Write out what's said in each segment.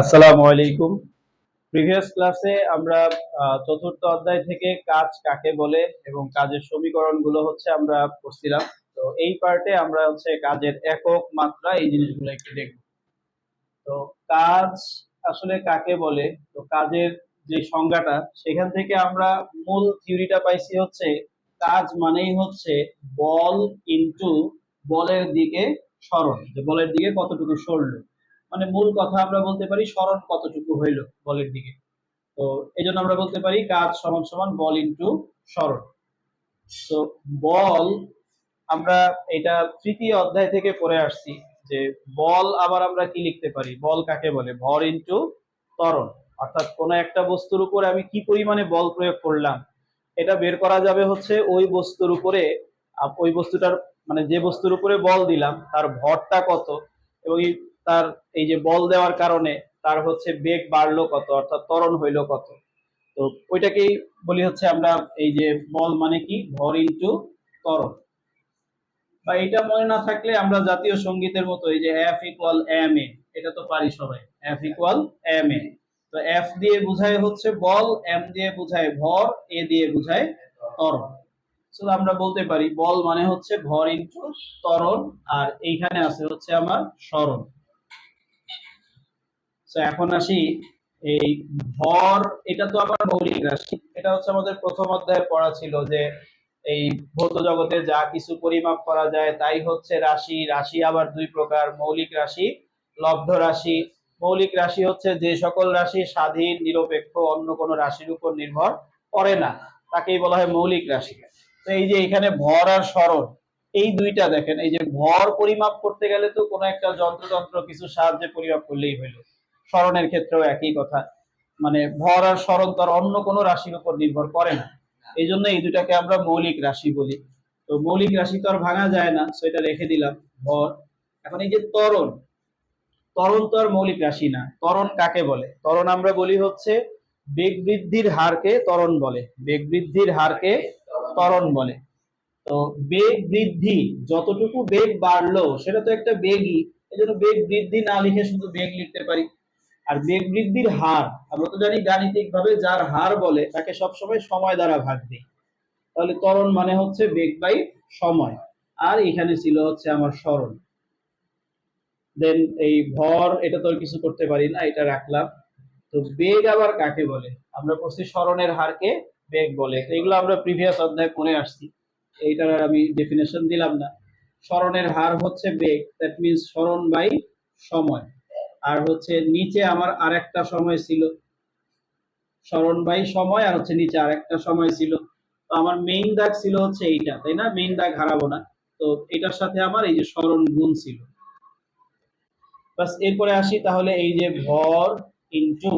আসসালামু আলাইকুম। প্রিভিয়াস ক্লাসে আমরা চতুর্থ অধ্যায় থেকে কাজ কাকে বলে এবং কাজের সমীকরণগুলো হচ্ছে আমরা পড়ছিলাম। তো এই পার্টে আমরা হচ্ছে কাজের একক মাত্রা, এই জিনিসগুলো একটু দেখব। তো কাজ আসলে কাকে বলে? তো কাজের যে সংজ্ঞাটা, সেখান থেকে আমরা মূল থিওরিটা পাইছি হচ্ছে, কাজ মানেই হচ্ছে বল ইনটু বলের দিকে সরণ। যে বলের দিকে কতটুকু সরলো? মানে মূল কথা আমরা বলতে পারি, স্মরণ কতটুকু হইল বলের দিকে। তো এই জন্য আমরা বলতে পারি, কাজ সমান সমান বল ইনটু স্মরণ। তো বল, আমরা এটা তৃতীয় অধ্যায় থেকে পড়ে আসছি যে বল আবার আমরা কি লিখতে পারি? বল কাকে বলে? ভর ইনটু ত্বরণ। অর্থাৎ কোন একটা বস্তুর উপরে আমি কি পরিমাণে বল প্রয়োগ করলাম, এটা বের করা যাবে হচ্ছে ওই বস্তুর উপরে ওই বস্তুটার মানে যে বস্তুর উপরে বল দিলাম, তার ভরটা কত? এবং তার এই যে বল দেওয়ার কারণে তার হচ্ছে বেগ বাড়লো কত অর্থাৎ ত্বরণ হইল কত। তো ওইটাকেই বলি হচ্ছে আমরা এই যে বল মানে কি? ভর ইন্টু ত্বরণ। বা এটা মনে না থাকলে আমরা জাতীয় সঙ্গীতের মতো এই যে এফ ইকুয়াল এম এ এটা তো পারি সবাই। এফ ইকুয়াল এম এ তো এফ দিয়ে বোঝায় হচ্ছে বল এম দিয়ে বোঝায় ভর এ দিয়ে বোঝায় ত্বরণ। So, আমরা বলতে পারি বল মানে হচ্ছে ভর ইন্টু ত্বরণ আর এইখানে আছে হচ্ছে আমার সরণ এখন আসি এই ভর, এটা তো আমার মৌলিক রাশি। এটা হচ্ছে আমাদের প্রথম অধ্যায়ে পড়া ছিল যে এই ভৌত জগতে যা কিছু পরিমাপ করা যায় তাই হচ্ছে রাশি। রাশি আবার দুই প্রকার, মৌলিক রাশি, লব্ধ রাশি। মৌলিক রাশি হচ্ছে যে সকল রাশি স্বাধীন, নিরপেক্ষ, অন্য কোনো রাশির উপর নির্ভর করে না। তাকেই বলা হয় মৌলিক রাশি। তো এই যে এখানে ভর আর সরণ এই দুইটা দেখেন, এই যে ভর পরিমাপ করতে গেলে তো কোনো একটা যন্ত্রতন্ত্র কিছু সাহায্যে পরিমাপ করলেই হইল স্মরণের ক্ষেত্রেও একই কথা। মানে ভর আর স্মরণ তো অন্য কোনো রাশির উপর নির্ভর করে না। এই জন্য এই দুটাকে আমরা মৌলিক রাশি বলি। তো মৌলিক রাশি তো আর ভাঙা যায় না, সেটা রেখে দিলাম, ভর। এখন এই যে ত্বরণ ত্বরণ তো আর মৌলিক রাশি না। ত্বরণ কাকে বলে? ত্বরণ আমরা বলি হচ্ছে বেগ বৃদ্ধির হারকে ত্বরণ বলে। বেগ বৃদ্ধির হারকে ত্বরণ বলে। তো বেগ বৃদ্ধি, যতটুকু বেগ বাড়লো, সেটা তো একটা বেগই। এই জন্য বেগ বৃদ্ধি না লিখে শুধু বেগ লিখতে পারি। আর বেগ বৃদ্ধির হার, আমরা তো জানি গাণিতিক ভাবে যার হার বলে, তাকে সবসময় সময় দ্বারা ভাগ দিই। তাহলে ত্বরণ মানে হচ্ছে বেগ বাই সময়। আর এখানে ছিল হচ্ছে আমার স্মরণ। দেন এই ভর, এটা তো কিছু করতে পারি না, এটা রাখলাম। তো বেগ আবার কাকে বলে? আমরা পড়ছি স্মরণের হারকে বেগ বলে। এগুলো আমরা প্রিভিয়াস অধ্যায় পড়ে আসছি। এইটার আর আমি ডেফিনেশন দিলাম না। স্মরণের হার হচ্ছে বেগ দ্যাট মিনস স্মরণ বাই সময়। আর হচ্ছে নিচে আমার আরেকটা সময় ছিল। স্মরণ বাই সময় আর হচ্ছে নিচে আরেকটা সময় ছিল। তো আমার মেইন দাগ ছিল হচ্ছে এইটা, তাই না? মেইন দাগ হারাবো না। তো এটার সাথে আমার এই যে স্মরণ গুণ ছিল। বাস এরপরে আসি তাহলে এই যে ভর ইনটু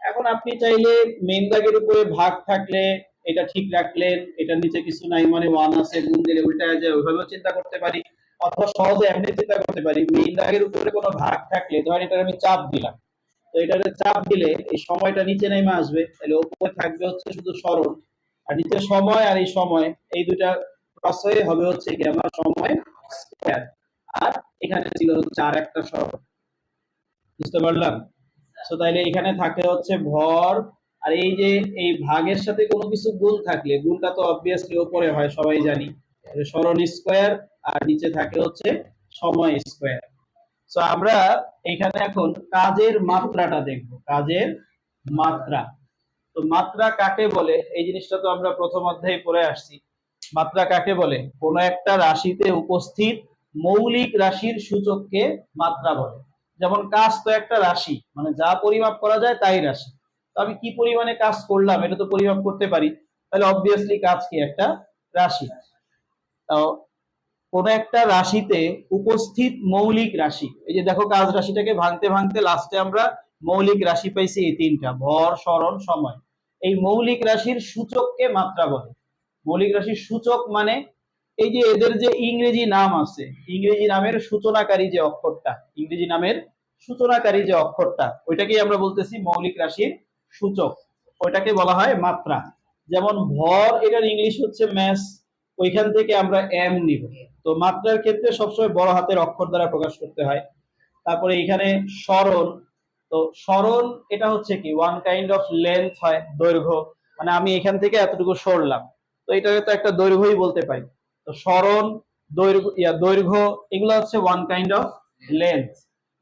এখন আপনি চাইলে মেইন দাগের উপরে ভাগ থাকলে, এটা ঠিক রাখলেন এটার নিচে কিছু নাই মানে ওয়ান আছে, গুণ দিলে উল্টা যায়, ওইভাবেও চিন্তা করতে পারি। অথবা সহজে এমনি চিন্তা করতে পারি মেইন দাগের উপরে কোনো ভাগ থাকলে, ধরেন এটার আমি চাপ দিলাম, তো এটাতে চাপ দিলে এই সময়টা নিচে নেমে আসবে, তাহলে উপরে থাকবে হচ্ছে শুধু সরল আর নিচে সময় আর এই সময়, এই দুটা ক্রস হয়ে হবে হচ্ছে কি আমার সময় স্কয়ার আর এখানে ছিল হচ্ছে আর একটা সরল বুঝতে পারলাম? তো তাইলে এখানে থাকে হচ্ছে ভর, আর এই যে এই ভাগের সাথে কোনো কিছু গুণ থাকলে, গুণটা তো অবভিয়াসলি উপরে হয়, সবাই জানি স্মরণ স্কয়ার আর নিচে থাকে হচ্ছে সময় স্কয়ার। সো আমরা এখানে এখন কাজের মাত্রাটা দেখব, কাজের মাত্রা। তো মাত্রা কাকে বলে? এই জিনিসটা তো আমরা প্রথম অধ্যায়ে পড়ে আসছি। মাত্রা কাকে বলে? কোন একটা রাশিতে উপস্থিত মৌলিক রাশির সূচককে মাত্রা বলে। যেমন কাজ তো একটা রাশি মানে যা পরিমাপ করা যায় তাই রাশি। তো আমি কি পরিমাণে কাজ করলাম? এটা তো পরিমাপ করতে পারি। তাহলে অবভিয়াসলি কাজ কি? একটা রাশি। তো কোন একটা রাশিতে উপস্থিত মৌলিক রাশি। এই যে দেখো কাজ রাশিটাকে ভাঙতে ভাঙতে লাস্টে আমরা মৌলিক রাশি পাইছি এই তিনটা, ভর, স্মরণ, সময়। এই মৌলিক রাশির সূচককে মাত্রা বলে। মৌলিক রাশির সূচক মানে এই যে এদের যে ইংরেজি নাম আছে, ইংরেজি নামের সূচনাকারী যে অক্ষরটা, ইংরেজি নামের সূচনাকারী যে অক্ষরটা, ওইটাকেই আমরা বলতেছি মৌলিক রাশির সূচক। ওইটাকে বলা হয় মাত্রা। যেমন ভর, এটার ইংলিশ হচ্ছে ম্যাস ওইখান থেকে আমরা এম নিব। তো মাত্রার ক্ষেত্রে সবসময় বড় হাতের অক্ষর দ্বারা প্রকাশ করতে হয়। তারপরে এখানে সরল তো সরল এটা হচ্ছে কি? ওয়ান কাইন্ড অফ লেন্থ হয়, দৈর্ঘ্য। মানে আমি এখান থেকে এতটুকু সরলাম। তো এটাকে তো একটা দৈর্ঘ্যই বলতে পারি। তো সরল দৈর্ঘ্য, ইয়া, দৈর্ঘ্য, এগুলো হচ্ছে one kind of length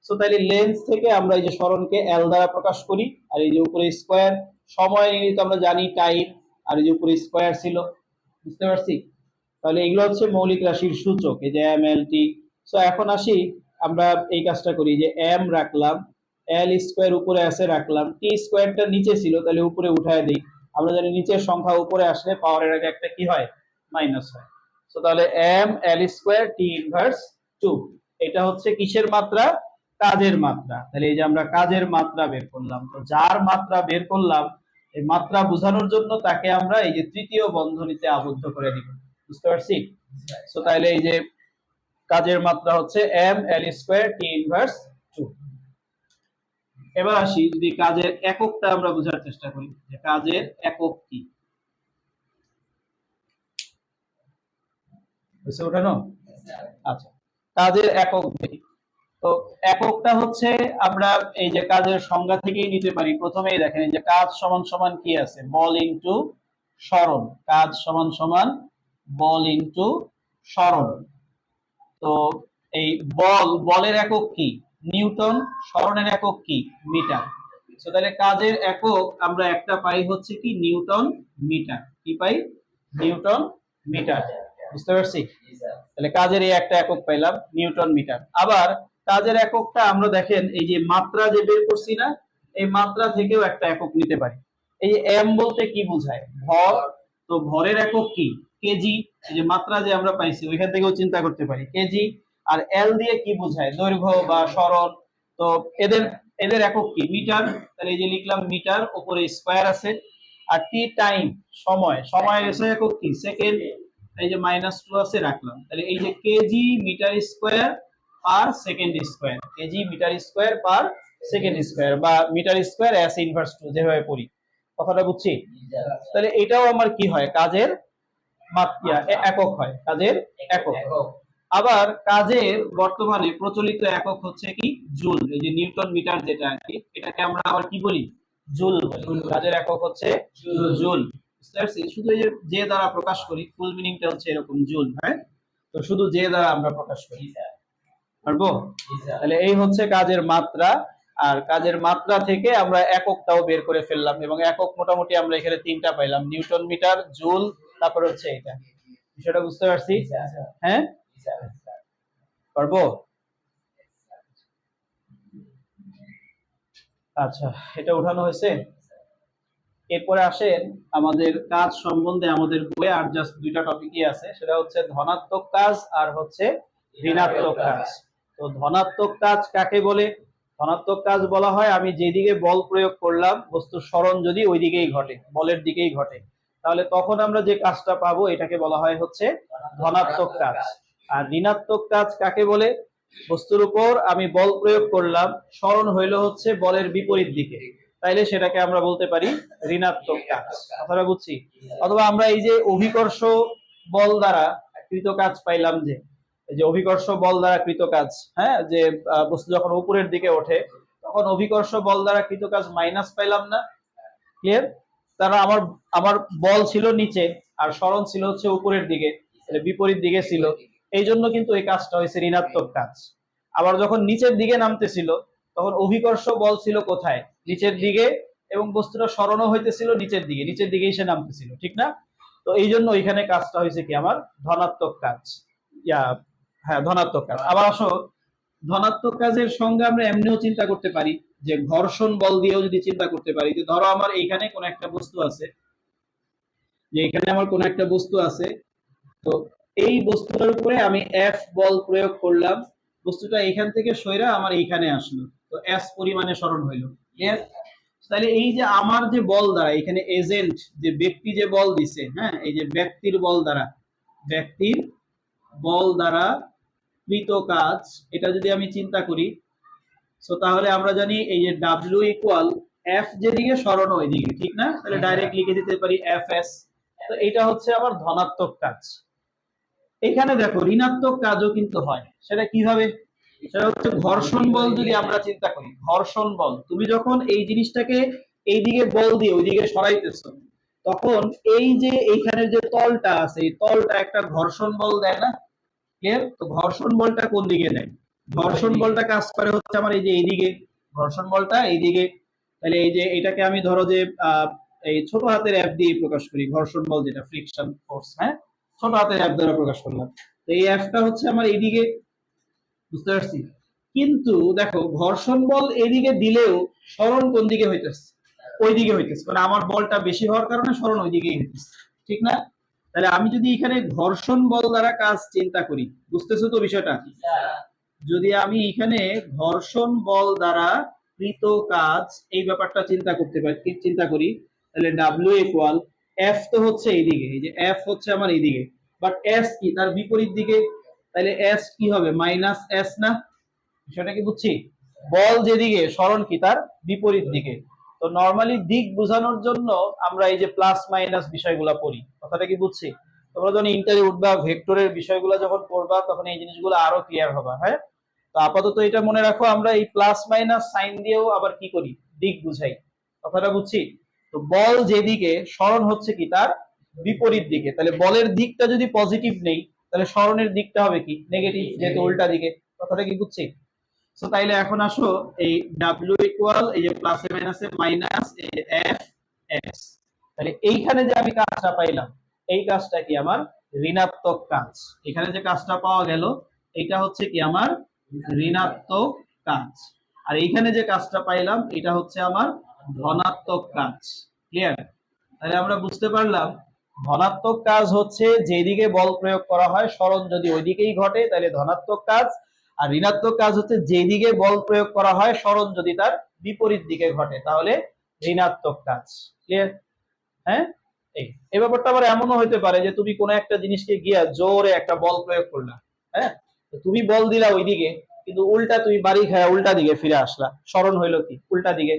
so তাহলে লেন্স থেকে আমরা এই যে সরণকে এল দ্বারা প্রকাশ করি, আর এই যে উপরে স্কোয়ার সময় তো আমরা জানি টাইম আর এই যে উপরে স্কোয়ার ছিল। বুঝতে পারছি? তাহলে এগুলো হচ্ছে মৌলিক রাশির সূচক, এই যে এম এল টি সো এখন আসি, আমরা এই কাজটা করি যে এম রাখলাম এল স্কোয়ার উপরে আছে রাখলাম টি স্কোয়ারটা নিচে ছিল, তাহলে উপরে উঠায় দিই। আমরা জানি নিচের সংখ্যা উপরে আসলে পাওয়ারের আগে একটা কি হয়? মাইনাস হয়। সো তাহলে M L square T inverse two এটা হচ্ছে কিসের মাত্রা? কাজের মাত্রা। তাহলে এই যে আমরা কাজের মাত্রা বের করলাম। তো যার মাত্রা বের করলাম, এই মাত্রা বোঝানোর জন্য তাকে আমরা এই যে তৃতীয় বন্ধনীতে আবদ্ধ করে দিব। বুঝতে পারছি? সো তাহলে এই যে কাজের মাত্রা হচ্ছে M L square T inverse two এবার আসি, যদি কাজের এককটা আমরা বোঝার চেষ্টা করি, যে কাজের একক কি? বুঝতে ওঠানো আচ্ছা কাজের একক দেখি। তো এককটা হচ্ছে আমরা এই যে কাজের সংজ্ঞা থেকেই নিতে পারি। প্রথমেই দেখেন এই যে কাজ সমান সমান কি আছে? বল ইনটু সরণ। কাজ সমান সমান বল ইনটু সরণ। তো এই বল, বলের একক কি? নিউটন সরণের একক কি? মিটার। তো তাহলে কাজের একক আমরা একটা পাই হচ্ছে কি? Newton metre. কি পাই? Newton metre. বুঝতে পারছি? তাহলে কাজের এই একটা একক পাইলাম, নিউটন মিটার। আবার কাজের এককটা আমরা দেখেন, এই যে মাত্রা যে বের করছি না, এই মাত্রা থেকেও একটা একক নিতে পারি। এই এম বলতে কি বোঝায়? ভর তো ভরের একক কি? কেজি যে মাত্রা যে আমরা পাইছি, ওইখান থেকেও চিন্তা করতে পারি। কেজি আর এল দিয়ে কি বোঝায়? দৈর্ঘ্য বা সরল তো এদের এদের একক কি? মিটার, তাহলে এই যে লিখলাম মিটার উপরে স্কোয়ার আছে। আর টি টাইম, সময় সময় এসে একক কি? সেকেন্ড, এই যে মাইনাস টু আছে, রাখলাম। তাহলে এই যে kg metre square per second square. Kg metre square per second square বা metre square S inverse two যেভাবে পড়ি। কথাটা বুঝছি? তাহলে এটাও আমার কি হয়? কাজের মাত্রা একক হয়। কাজের একক। আবার কাজের বর্তমানে প্রচলিত একক হচ্ছে কি? জুল। এই যে নিউটন মিটার যেটা আর কি এটাকে আমরা আবার কি বলি? জুল কাজের একক হচ্ছে জুল। শুধু এই যে যে দ্বারা প্রকাশ করি ফুল মিনিংটা হচ্ছে এরকম জুল হ্যাঁ? তো শুধু যে দ্বারা আমরা প্রকাশ করি। পারব? তাহলে এই হচ্ছে কাজের মাত্রা আর কাজের মাত্রা থেকে আমরা এককটাও বের করে ফেললাম এবং একক মোটামুটি আমরা এখানে তিনটা পাইলাম। নিউটন মিটার জুল তারপর হচ্ছে এটা। বিষয়টা বুঝতে পারছি? হ্যাঁ? পারব? আচ্ছা এটা উঠানো হয়েছে। এরপরে আসেন আমাদের কাজ সম্বন্ধে আমাদের বইয়ে আর জাস্ট দুইটা টপিকই আছে। সেটা হচ্ছে ধনাত্মক কাজ আর হচ্ছে ঋণাত্মক কাজ। তো ধনাত্মক কাজ কাকে বলে? ধনাত্মক কাজ বলা হয়, আমি যেদিকে বল প্রয়োগ করলাম, বস্তুর স্মরণ যদি ওই দিকেই ঘটে, বলের দিকেই ঘটে, তাহলে তখন আমরা যে কাজটা পাবো, এটাকে বলা হয় হচ্ছে ধনাত্মক কাজ। আর ঋণাত্মক কাজ কাকে বলে? বস্তুর উপর আমি বল প্রয়োগ করলাম স্মরণ হইল হচ্ছে বলের বিপরীত দিকে, তাইলে সেটাকে আমরা বলতে পারি ঋণাত্মক কাজ। কথাটা বুঝছি? অথবা আমরা এই যে অভিকর্ষ বল দ্বারা কৃত কাজ পাইলাম যে যে অভিকর্ষ বল দ্বারা কৃত কাজ হ্যাঁ? যে বস্তু যখন উপরের দিকে ওঠে, তখন অভিকর্ষ বল দ্বারা কৃত কাজ মাইনাস পাইলাম না। ক্লিয়ার তারা আমার আমার বল ছিল নিচে, আর স্মরণ ছিল হচ্ছে উপরের দিকে বিপরীত দিকে ছিল। এই জন্য কিন্তু এই কাজটা হয়েছে ঋণাত্মক কাজ। আবার যখন নিচের দিকে নামতেছিল, তখন অভিকর্ষ বল ছিল কোথায়? নিচের দিকে, এবং বস্তুটা স্মরণও হইতেছিল নিচের দিকে, নিচের দিকেই সে নামতেছিল, ঠিক না? তো এই জন্য ওইখানে কাজটা হয়েছে কি? আমার ধনাত্মক কাজ। ইয়া হ্যাঁ ধনাত্মক কাজ। আবার আসো, ধনাত্মক কাজের সঙ্গে আমরা এমনিও চিন্তা করতে পারি যে ঘর্ষণ বল দিয়েও যদি চিন্তা করতে পারি, যে ধরো আমার এইখানে কোন একটা বস্তু আছে, যে এখানে আমার কোন একটা বস্তু আছে, তো এই বস্তুটার উপরে আমি এফ বল প্রয়োগ করলাম, বস্তুটা এখান থেকে সইরা আমার এইখানে আসলো। তো এস পরিমাণে স্মরণ হইল? তাহলে এই যে আমার যে বল দ্বারা, এখানে এজেন্ট যে ব্যক্তি যে বল দিছে হ্যাঁ এই যে ব্যক্তির বল দ্বারা, ব্যক্তির বল দ্বারা কৃত কাজ, এটা যদি আমি চিন্তা করি সো তাহলে আমরা জানি এই যে ডাব্লিউ ইকুয়াল এফ যেদিকে সরণ ওইদিকে, ঠিক না? তাহলে ডাইরেক্ট লিখে দিতে পারি এফ এস তো এটা হচ্ছে আমার ধনাত্মক কাজ। এখানে দেখো, ঋণাত্মক কাজও কিন্তু হয়। সেটা কীভাবে? সেটা হচ্ছে ঘর্ষণ বল যদি আমরা চিন্তা করি, ঘর্ষণ বল। তুমি যখন এই জিনিসটাকে এইদিকে বল দিয়ে ওইদিকে সরাইতেছো, তখন এই যে এইখানে যে তলটা আছে, এই তলটা একটা ঘর্ষণ বল দেয় না? ক্লিয়ার তো ঘর্ষণ বলটা কোন দিকে দেয়? ঘর্ষণ বলটা কাজ করে হচ্ছে আমার এই যে এইদিকে। ঘর্ষণ বলটা এইদিকে। তাহলে এই যে এটাকে আমি ধরো যে এই ছোট হাতের অ্যাপ দিয়ে প্রকাশ করি ঘর্ষণ বল যেটা ফ্রিকশন ফোর্স হ্যাঁ? ছোট হাতের অ্যাপ দ্বারা প্রকাশ করলাম। তো এই অ্যাপটা হচ্ছে আমার এইদিকে। বুঝতে পারছি? কিন্তু দেখো ঘর্ষণ বল এদিকে দিলেও সরণ কোন দিকে হইতেছে? ওই দিকে হইতেছে। মানে আমার বলটা বেশি হওয়ার কারণে সরণ ওই দিকেই হইতেছে। ঠিক না? তাহলে আমি যদি এখানে ঘর্ষণ বল দ্বারা কাজ চিন্তা করি, বুঝতেছো তো বিষয়টা? যদি আমি এখানে ঘর্ষণ বল দ্বারা কৃত কাজ এই ব্যাপারটা চিন্তা করতে পারি চিন্তা করি? তাহলে ডাব্লিউ ইকুয়াল এফ তো হচ্ছে এইদিকে, এই যে এফ হচ্ছে আমার এইদিকে। বাট এস কি? তার বিপরীত দিকে, তাহলে এস কি হবে? মাইনাস এস না? বিষয়টা কি বুঝছি? বল যেদিকে সরণ কি? তার বিপরীত দিকে। তো নরমালি দিক বোঝানোর জন্য আমরা এই যে প্লাস মাইনাস বিষয়গুলো পড়ি। কথাটা কি বুঝছি? তোমরা যখন ইন্টারভিউ উঠবা ভেক্টরের বিষয়গুলো যখন পড়বা, তখন এই জিনিসগুলো আরও ক্লিয়ার হবে হ্যাঁ? তো আপাতত এটা মনে রাখো, আমরা এই প্লাস মাইনাস সাইন দিয়েও আবার কি করি? দিক বুঝাই। কথাটা বুঝছি? তো বল যেদিকে সরণ হচ্ছে কি তার বিপরীত দিকে। তাহলে বলের দিকটা যদি পজিটিভ নেই, তাহলে সরণের দিকটা হবে কি? নেগেটিভ যেহেতু উল্টা দিকে। কথাটা কি বুঝছি? তো তাইলে এখন আসো এই ডাব্লিউ ইকুয়াল এই যে প্লাসে মাইনাসে মাইনাস এফ এস তাহলে এইখানে যে আমি কাজটা পাইলাম, এই কাজটা কি আমার? ঋণাত্মক কাজ। এখানে যে কাজটা পাওয়া গেল, এটা হচ্ছে কি আমার? ঋণাত্মক কাজ। আর এইখানে যে কাজটা পাইলাম, এটা হচ্ছে আমার ধনাত্মক কাজ। ক্লিয়ার তাহলে আমরা বুঝতে পারলাম, ধনাত্মক কাজ হচ্ছে যেদিকে বল প্রয়োগ করা হয় সরণ যদি ওইদিকেই ঘটে তাহলে ধনাত্মক কাজ। আর ঋণাত্মক কাজ হচ্ছে যেদিকে বল প্রয়োগ করা হয় সরণ যদি তার বিপরীত দিকে ঘটে তাহলে ঋণাত্মক কাজ। ক্লিয়ার হ্যাঁ? এই এই ব্যাপারটা আবার এমনও হতে পারে যে তুমি কোনো একটা জিনিসকে গিয়া জোরে একটা বল প্রয়োগ করলা হ্যাঁ? তুমি বল দিলা ওইদিকে কিন্তু উল্টা তুমি বাড়ি খায় উল্টা দিকে ফিরে আসলা। স্মরণ হইল কি? উল্টা দিকে।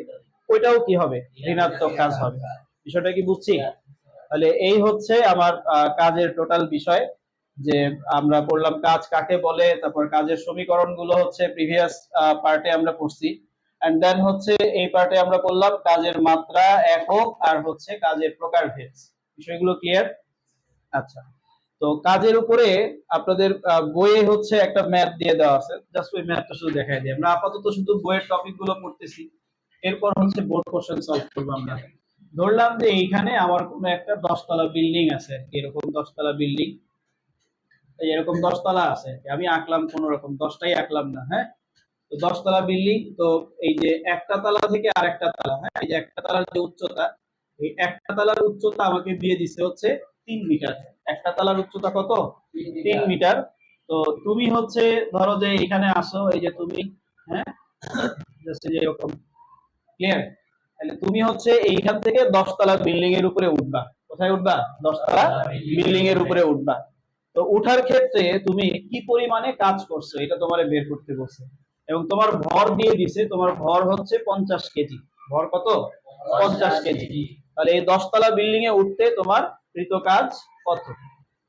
ওইটাও কি হবে? ঋণাত্মক কাজ হবে। বিষয়টা কি বুঝছি? তাহলে এই হচ্ছে আমার আহ, কাজের টোটাল বিষয়। যে আমরা পড়লাম কাজ কাকে বলে, তারপর কাজের সমীকরণগুলো হচ্ছে প্রিভিয়াস পার্টে আমরা পড়ছি। এন্ড দেন হচ্ছে এই পার্টে আমরা পড়লাম কাজের মাত্রা একক আর হচ্ছে কাজের প্রকারভেদ। বিষয়গুলো ক্লিয়ার আচ্ছা। তো কাজের উপরে আপনাদের বইয়ে হচ্ছে একটা ম্যাথ দিয়ে দেওয়া আছে। জাস্ট ওই ম্যাথটা শুধু দেখাই দিই। আমরা আপাতত শুধু বইয়ের টপিকগুলো পড়তেছি। এরপর হচ্ছে বোর্ড কোশ্চেন সলভ করব আমরা। ধরলাম যে এইখানে আমার কোনো একটা দশতলা বিল্ডিং আছে। এরকম দশতলা বিল্ডিং এরকম দশতলা আছে। আমি আঁকলাম কোন রকম দশটাই আঁকলাম না হ্যাঁ? তো দশতলা বিল্ডিং তো এই যে একটা তলা থেকে আরেকটা তলা হ্যাঁ? এই যে একটা তলার যে উচ্চতা এই একটা তালার উচ্চতা আমাকে দিয়ে দিছে হচ্ছে তিন মিটার। একটা তলার উচ্চতা কত? তিন মিটার। তো তুমি হচ্ছে ধরো যে এখানে আসো এই যে তুমি হ্যাঁ? এরকম ক্লিয়ার তাহলে তুমি হচ্ছে এইখান থেকে দশতলা বিল্ডিং এর উপরে উঠবা। কোথায় উঠবা? দশতলা বিল্ডিং এর উপরে উঠবা। তো উঠার ক্ষেত্রে তুমি কি পরিমাণে কাজ করছ? এটা তোমার বের করতে বলছে। এবং তোমার ভর দিয়ে দিছে তোমার ভর হচ্ছে পঞ্চাশ কেজি। ভর কত? পঞ্চাশ কেজি। তাহলে এই দশতলা বিল্ডিং এ উঠতে তোমার কৃত কাজ কত?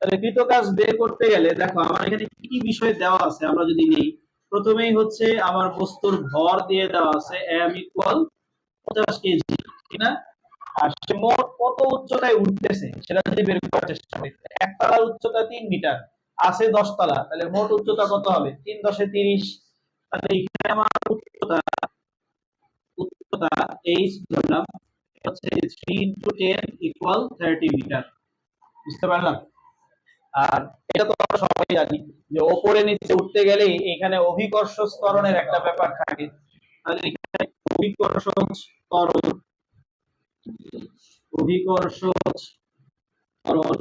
তাহলে কৃত কাজ বের করতে গেলে দেখো আমার এখানে কি কি বিষয় দেওয়া আছে আমরা যদি নেই প্রথমেই হচ্ছে আমার বস্তুর ভর দিয়ে দেওয়া আছে এম ইকুয়াল পঞ্চাশ কেজি ঠিক না? আর সে মোট কত উচ্চতায় উঠতেছে সেটা যদি বের করার চেষ্টা করি একতলার উচ্চতা তিন মিটার, আছে দশ তলা, তাহলে মোট উচ্চতা কত হবে? তিন দশে তিরিশ, তাহলে এখানে আমার উচ্চতা উচ্চতা এইচ ধরলাম হচ্ছে three into ten equal thirty metre বুঝতে পারলাম? আর এটা তো আমরা সবাই জানি যে ওপরে নিচে উঠতে গেলে এখানে অভিকর্ষ স্তরণের একটা ব্যাপার থাকে। তাহলে এখানে অভিকর্ষ স্তরণ অভিকর্ষ ত্বরণ।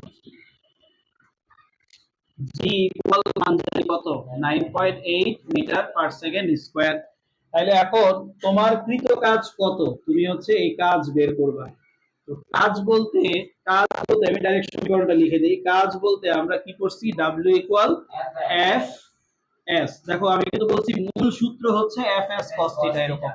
জি ইকুয়াল মান জানি কত? 9.8 মিটার পার সেকেন্ড স্কয়ার তাহলে এখন তোমার কৃত কাজ কত? তুমি হচ্ছে এই কাজ বের করবা। তো কাজ বলতে কাজ বলতে আমি ডাইরেক্ট সমীকরণটা লিখে দিই। কাজ বলতে আমরা কি করছি? W ইকুয়াল এফ এস দেখো আমি কিন্তু বলছি মূল সূত্র হচ্ছে এফ এস কস থিটা এরকম।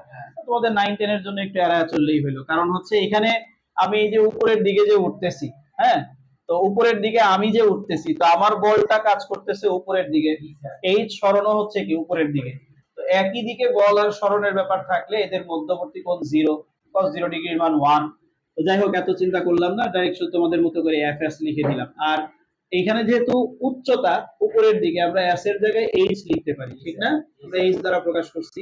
তোমাদের নাইন টেন এর জন্য একটু এড়ায় চললেই হলো কারণ হচ্ছে এখানে আমি এই যে উপরের দিকে যে উঠতেছি হ্যাঁ? তো উপরের দিকে আমি যে উঠতেছি, তো আমার বলটা কাজ করতেছে উপরের দিকে। এইচ সরণও হচ্ছে কি উপরের দিকে? তো একই দিকে বল আর সরণের ব্যাপার থাকলে এদের মধ্যবর্তী কোণ জিরো জিরো ডিগ্রির মান ওয়ান তো যাই হোক, এত চিন্তা করলাম না ডাইরেক্ট তোমাদের মতো করে এফ এস লিখে দিলাম। আর এইখানে যেহেতু উচ্চতা উপরের দিকে, আমরা এস এর জায়গায় এইচ লিখতে পারি, ঠিক না? আমরা এইচ দ্বারা প্রকাশ করছি।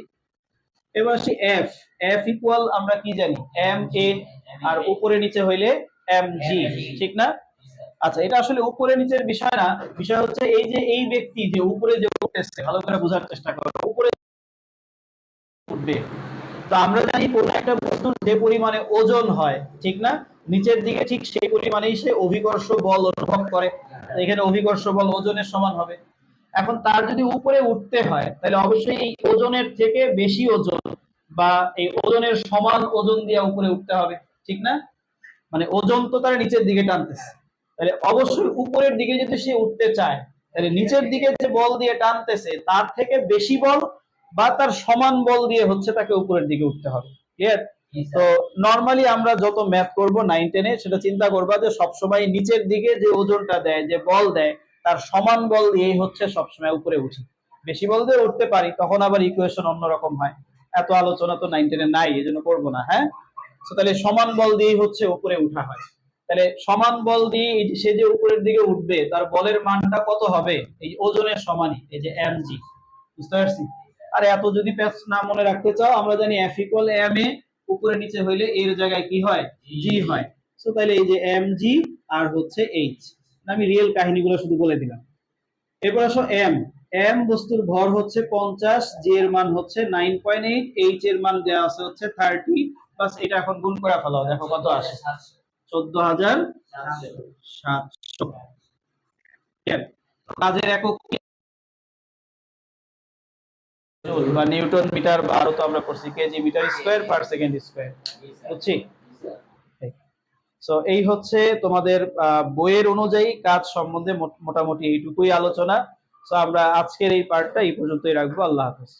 এবার আসি এফ এফ ইকুয়াল আমরা কি জানি? এম এ আর উপরে নিচে হইলে এম জি ঠিক না? আচ্ছা এটা আসলে উপরে নিচের বিষয় না। বিষয় হচ্ছে এই যে এই ব্যক্তি যে উপরে যে উঠতেছে, ভালো করে বোঝার চেষ্টা করো। উপরে উঠবে। তো আমরা জানি কোন একটা বস্তুর যে পরিমাণে ওজন হয়, ঠিক না? নিচের দিকে ঠিক সেই পরিমাণেই সে অভিকর্ষ বল অনুভব করে। এখানে অভিকর্ষ বল ওজনের সমান হবে। এখন তার যদি উপরে উঠতে হয় তাহলে অবশ্যই এই ওজনের থেকে বেশি ওজন বা এই ওজনের সমান ওজন দিয়ে উপরে উঠতে হবে ঠিক না? মানে ওজন তো তার নিচের দিকে টানতেছে। তাহলে অবশ্যই উপরের দিকে যদি সে উঠতে চায় তাহলে নিচের দিকে যে বল দিয়ে টানতেছে তার থেকে বেশি বল বা তার সমান বল দিয়ে হচ্ছে তাকে উপরের দিকে উঠতে হবে ক্লিয়ার তো নরমালি আমরা যত ম্যাথ করব নাইন টেনে সেটা চিন্তা করবা যে সবসময় নিচের দিকে যে ওজনটা দেয় যে বল দেয় তার সমান বল দিয়েই হচ্ছে সবসময় উপরে উঠি। বেশি বল দিয়ে উঠতে পারি, তখন আবার ইকুয়েশন অন্যরকম হয়। এত আলোচনা তো নাইন টেনে নাই, এই জন্য করব না হ্যাঁ? তাহলে সমান বল দিয়েই হচ্ছে উপরে উঠা হয়। তাহলে সমান বল দিয়ে সে যে উপরের দিকে উঠবে, তার বলের মানটা কত হবে? এই ওজনের সমানই, এই যে এম জি বুঝতে পারছি? আর এত যদি প্যাচ না মনে রাখতে চাও, আমরা জানি এফ ইকুয়াল এম এ উপরে নিচে হইলে এর জায়গায় কি হয়? জি হয়। তাহলে এই যে এম জি আর হচ্ছে এইচ আমি রিয়েল কাহিনীগুলো শুধু বলে দিলাম। এরপর আসো এম এম বস্তুর ভর হচ্ছে পঞ্চাশ জি এর মান হচ্ছে নাইন পয়েন্ট এইট এইচ এর মান দেওয়া আছে হচ্ছে থার্টি বাস এটা এখন গুণ করে ফেলাও, দেখো কত আসে। চোদ্দ হাজার সাতশো কাজের একক বা নিউটন মিটার বা আরও তো আমরা পড়ছি kg metre square per second square বুঝছি? সো এই হচ্ছে তোমাদের বইয়ের অনুযায়ী কাজ সম্বন্ধে মোটামুটি এইটুকুই আলোচনা। সো আমরা আজকের এই পার্টটা এই পর্যন্তই রাখব। আল্লাহ হাফেজ।